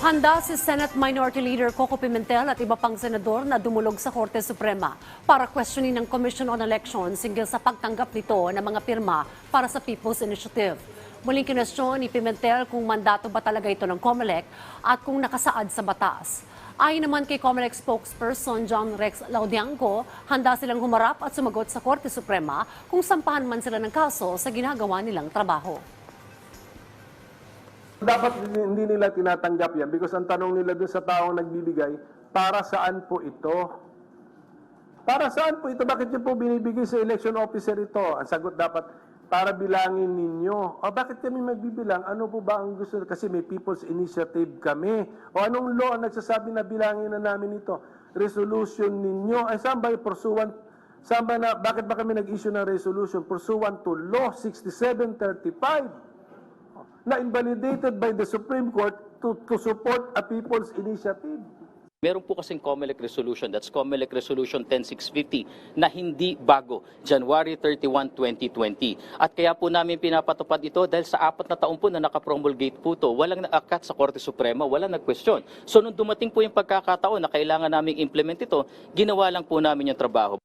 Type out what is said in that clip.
Handa si Senate Minority Leader Coco Pimentel at iba pang senador na dumulog sa Korte Suprema para questionin ng Commission on Elections hinggil sa pagtanggap nito ng mga pirma para sa People's Initiative. Muling kinwestiyon ni Pimentel kung mandato ba talaga ito ng COMELEC at kung nakasaad sa batas. Ayon naman kay COMELEC spokesperson John Rex Laudianco, handa silang humarap at sumagot sa Korte Suprema kung sampahan man sila ng kaso sa ginagawa nilang trabaho. Dapat hindi nila tinatanggap yan because ang tanong nila dun sa taong nagbibigay, para saan po ito? Para saan po ito? Bakit niyo po binibigay sa election officer ito? Ang sagot dapat, para bilangin ninyo. O bakit kami magbibilang? Ano po ba ang gusto? Kasi may People's Initiative kami. O anong law ang nagsasabi na bilangin na namin ito? Resolution ninyo. Ay saan ba pursuant? Saan ba na, bakit ba kami nag-issue ng resolution? Pursuant to Law 6735 na invalidated by the Supreme Court to, to support a people's initiative. Meron po kasing COMELEC resolution, that's COMELEC Resolution 10650 na hindi bago, January 31, 2020. At kaya po namin pinapatupad ito dahil sa apat na taon po na nakapromulgate po ito, walang naakat sa Korte Suprema, walang nag-question. So nung dumating po yung pagkakataon na kailangan naming implement ito, ginawa lang po namin yung trabaho.